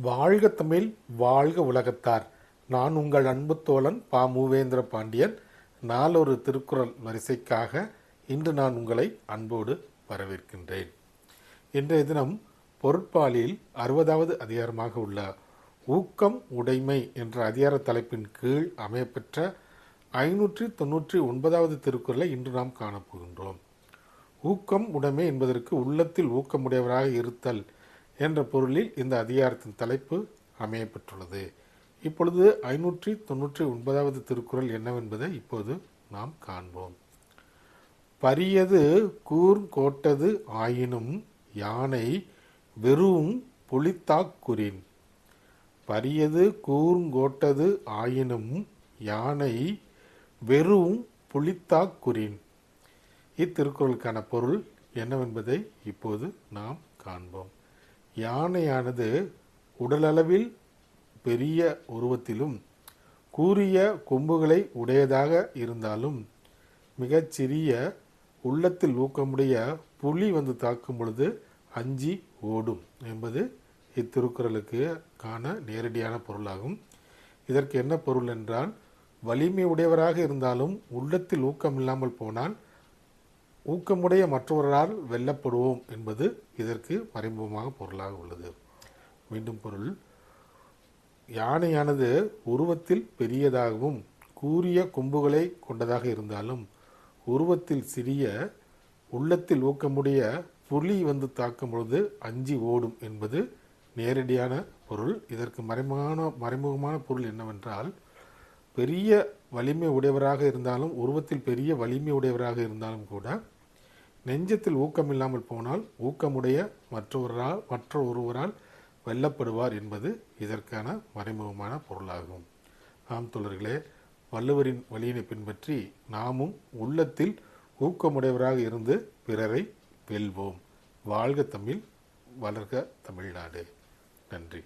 வாழ்க தமிழ் வாழ்க உலகத்தார். நான் உங்கள் அன்பு தோழன் பா. மூவேந்திர பாண்டியன். நாளொரு திருக்குறள் வரிசைக்காக இன்று நான் உங்களை அன்போடு வரவேற்கின்றேன். இன்றைய தினம் பொருட்பாலில் அறுபதாவது அதிகாரமாக உள்ள ஊக்கம் உடைமை என்ற அதிகார தலைப்பின் கீழ் அமையப்பெற்ற ஐநூற்றி தொன்னூற்றி ஒன்பதாவது திருக்குறளை இன்று நாம் காணப்போகின்றோம். ஊக்கம் உடைமை என்பதற்கு உள்ளத்தில் ஊக்கமுடையவராக இருத்தல் என்ற பொருளில் இந்த அதிகாரத்தின் தலைப்பு அமையப்பெற்றுள்ளது. இப்பொழுது ஐநூற்றி தொன்னூற்றி ஒன்பதாவது திருக்குறள் என்னவென்பதை இப்போது நாம் காண்போம். பரியது கூர்கோட்டது ஆயினும் யானை வெறும் புலித்தாக்குறின் பரியது கூர்ங்கோட்டது ஆயினும் யானை வெறும் புலித்தாக்குறின் இத்திருக்குறளுக்கான பொருள் என்னவென்பதை இப்போது நாம் காண்போம். யானையானது உடலளவில் பெரிய உருவத்திலும் கூரிய கொம்புகளை உடையதாக இருந்தாலும் மிகச்சிறிய உள்ளத்தில் ஊக்கமுடைய புலி வந்து தாக்கும் பொழுது அஞ்சி ஓடும் என்பது இத்திருக்குறளுக்கு காண நேரடியான பொருளாகும். இதற்கு என்ன பொருள் என்றால் வலிமை உடையவராக இருந்தாலும் உள்ளத்தில் ஊக்கம் இல்லாமல் போனால் ஊக்கமுடைய மற்றவர்களால் வெல்லப்படுவோம் என்பது இதற்கு மறைமுகமாக பொருளாக உள்ளது. மீண்டும் பொருள். யானையானது உருவத்தில் பெரியதாகவும் கூரிய கொம்புகளை கொண்டதாக இருந்தாலும் உருவத்தில் சிறிய உள்ளத்தில் ஊக்கமுடைய புலி வந்து தாக்கும் பொழுது அஞ்சி ஓடும் என்பது நேரடியான பொருள். இதற்கு மறைமுகமான மறைமுகமான பொருள் என்னவென்றால் பெரிய வலிமை உடையவராக இருந்தாலும் உருவத்தில் பெரிய வலிமை உடையவராக இருந்தாலும் கூட நெஞ்சத்தில் ஊக்கம் இல்லாமல் போனால் ஊக்கமுடைய மற்றொருவரால் மற்ற ஒருவரால் வெல்லப்படுவார் என்பது இதற்கான மறைமுகமான பொருளாகும். ஆம் தோழர்களே வள்ளுவரின் வழியினை பின்பற்றி நாமும் உள்ளத்தில் ஊக்கமுடையவராக இருந்து பிறரை வெல்வோம். வாழ்க தமிழ் வளர்க தமிழ்நாடு. நன்றி.